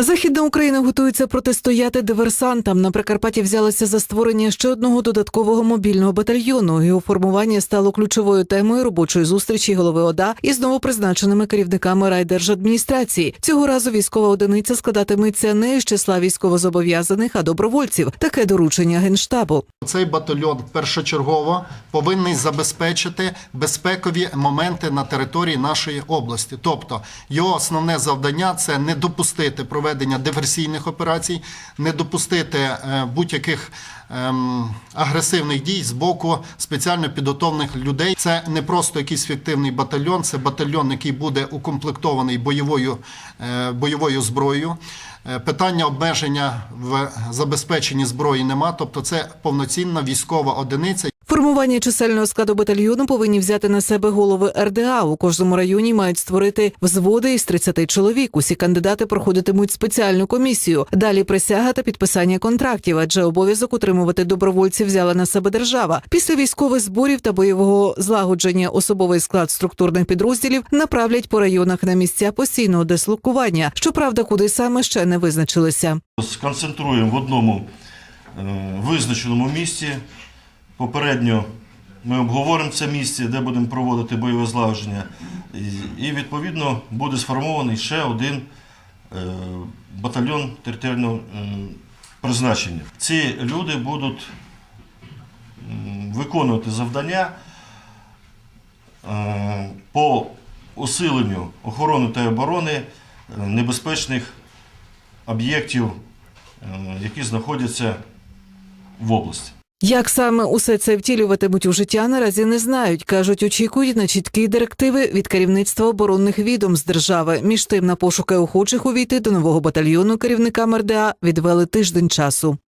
Західна Україна готується протистояти диверсантам. На Прикарпатті взялися за створення ще одного додаткового мобільного батальйону. Його формування стало ключовою темою робочої зустрічі голови ОДА із новопризначеними керівниками райдержадміністрації. Цього разу військова одиниця складатиметься не із числа військовозобов'язаних, а добровольців. Таке доручення генштабу. Цей батальйон першочергово повинен забезпечити безпекові моменти на території нашої області. Тобто його основне завдання це не допустити проведення диверсійних операцій, не допустити е, будь-яких ем, агресивних дій з боку спеціально підготовлених людей. Це не просто якийсь фіктивний батальйон, це батальйон, який буде укомплектований бойовою, е, бойовою зброєю. Е, Питання обмеження в забезпеченні зброї нема, тобто це повноцінна військова одиниця. Формування чисельного складу батальйону повинні взяти на себе голови РДА. У кожному районі мають створити взводи із 30 чоловік. Усі кандидати проходитимуть спеціальну комісію. Далі присяга та підписання контрактів, адже обов'язок утримувати добровольців взяла на себе держава. Після військових зборів та бойового злагодження особовий склад структурних підрозділів направлять по районах на місця постійного дислокування. Щоправда, куди саме ще не визначилися. сконцентруємо в одному е, визначеному місці. Попередньо ми обговоримо це місце, де будемо проводити бойове злагодження. І, відповідно буде сформований ще один е, батальйон територіального призначення. Ці люди будуть виконувати завдання е, по усиленню охорони та оборони е, небезпечних об'єктів, які знаходяться в області. Як саме усе це втілюватимуть у життя, наразі не знають. кажуть, очікують на чіткі директиви від керівництва оборонних відомств держави. Між тим, на пошуки охочих увійти до нового батальйону керівника МРДА відвели тиждень часу.